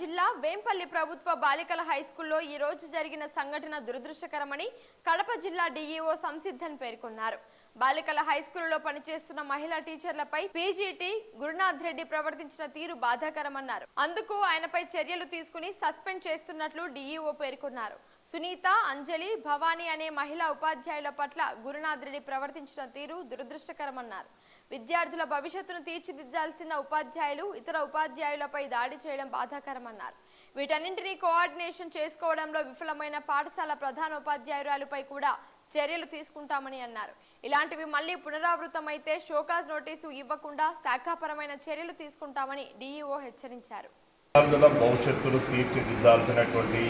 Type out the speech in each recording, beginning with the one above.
జిల్లా వేంపల్లి ప్రభుత్వ బాలికల హైస్కూల్లో ఈ రోజు జరిగిన సంఘటన దురదృష్టకరమని కడప జిల్లా డీఈఓ సంసిద్ధన్ పేర్కొన్నారు. బాలికల హైస్కూల్లో పనిచేస్తున్న మహిళా టీచర్లపై పీజీటీ గురునాథ్ రెడ్డి ప్రవర్తించిన తీరు బాధాకరమన్నారు. అందుకు ఆయనపై చర్యలు తీసుకుని సస్పెండ్ చేస్తున్నట్లు డీఈఓ పేర్కొన్నారు. సునీత అంజలి భవానీ అనే మహిళా ఉపాధ్యాయుల పట్ల గురునాథ్ రెడ్డి ప్రవర్తించిన తీరు దురదృష్టకరమన్నారు. విద్యార్థుల భవిష్యత్తును తీర్చిదిద్దాల్సిన ఉపాధ్యాయులు ఇతర ఉపాధ్యాయులపై దాడి చేయడం బాధాకరమన్నారు. వీటన్నింటినీ కోఆర్డినేషన్ చేసుకోవడంలో విఫలమైన పాఠశాల ప్రధాన ఉపాధ్యాయురాలుపై కూడా చర్యలు తీసుకుంటామని అన్నారు. ఇలాంటివి మళ్ళీ పునరావృతమైతే షోకాజ్ నోటీసు ఇవ్వకుండా శాఖాపరమైన చర్యలు తీసుకుంటామని డిఈఓ హెచ్చరించారు. విద్యార్థుల భవిష్యత్తును తీర్చిదిద్దాల్సినటువంటి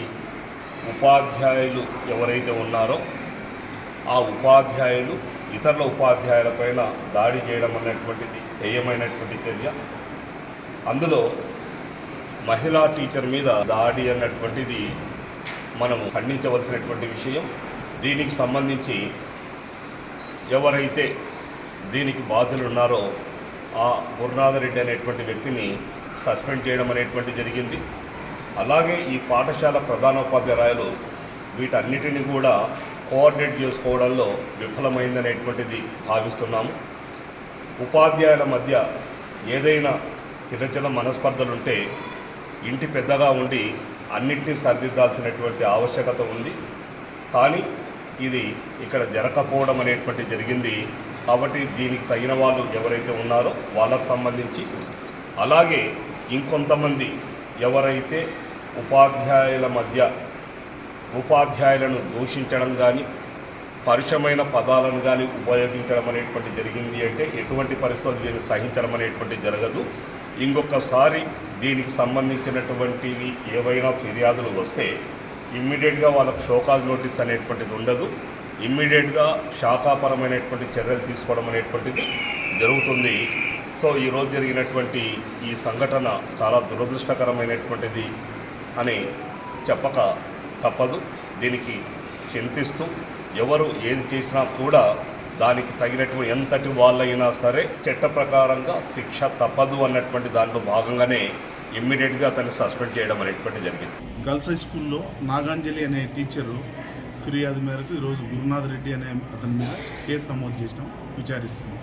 ఉపాధ్యాయులు ఎవరైతే ఉన్నారో ఆ ఉపాధ్యాయులు ఇతరుల ఉపాధ్యాయులపైన దాడి చేయడం అనేటువంటిది హేయమైనటువంటి చర్య. అందులో మహిళా టీచర్ మీద దాడి అన్నటువంటిది మనం ఖండించవలసినటువంటి విషయం. దీనికి సంబంధించి ఎవరైతే దీనికి బాధ్యులు ఉన్నారో ఆ గురునాథరెడ్డి అనేటువంటి వ్యక్తిని సస్పెండ్ చేయడం అనేటువంటి జరిగింది. అలాగే ఈ పాఠశాల ప్రధానోపాధ్యాయులు వీటన్నిటిని కూడా కోఆర్డినేట్ చేసుకోవడంలో విఫలమైందనేటువంటిది భావిస్తున్నాము. ఉపాధ్యాయుల మధ్య ఏదైనా చిన్న చిన్న మనస్పర్ధలుంటే ఇంటి పెద్దగా ఉండి అన్నింటినీ సరిదిద్దాల్సినటువంటి ఆవశ్యకత ఉంది. కానీ ఇది ఇక్కడ జరగకపోవడం అనేటువంటి జరిగింది. కాబట్టి దీనికి తగిన వాళ్ళు ఎవరైతే ఉన్నారో వాళ్ళకు సంబంధించి అలాగే ఇంకొంతమంది ఎవరైతే ఉపాధ్యాయుల మధ్య ఉపాధ్యాయులను దూషించడం కానీ పరుషమైన పదాలను కానీ ఉపయోగించడం అనేటువంటి జరిగింది అంటే ఎటువంటి పరిస్థితులు దీన్ని సహించడం అనేటువంటి జరగదు. ఇంకొకసారి దీనికి సంబంధించినటువంటివి ఏవైనా ఫిర్యాదులు వస్తే ఇమ్మీడియట్గా వాళ్ళకు షోకాజ్ నోటీస్ అనేటువంటిది ఉండదు. ఇమ్మీడియట్గా శాఖాపరమైనటువంటి చర్యలు తీసుకోవడం అనేటువంటిది జరుగుతుంది. సో ఈరోజు జరిగినటువంటి ఈ సంఘటన చాలా దురదృష్టకరమైనటువంటిది అని చెప్పక తప్పదు. దీనికి చింతిస్తూ ఎవరు ఏది చేసినా కూడా దానికి తగినటువంటి ఎంతటి వాళ్ళైనా సరే చట్ట ప్రకారంగా శిక్ష తప్పదు అన్నటువంటి దాంట్లో భాగంగానే ఇమ్మీడియట్గా అతన్ని సస్పెండ్ చేయడం అనేటువంటి జరిగింది. గర్ల్స్ హై స్కూల్లో నాగాంజలి అనే టీచరు ఫిర్యాదు మేరకు ఈరోజు గురునాథ్ రెడ్డి అనే అతని మీద కేసు నమోదు చేసినాం విచారిస్తున్నాం.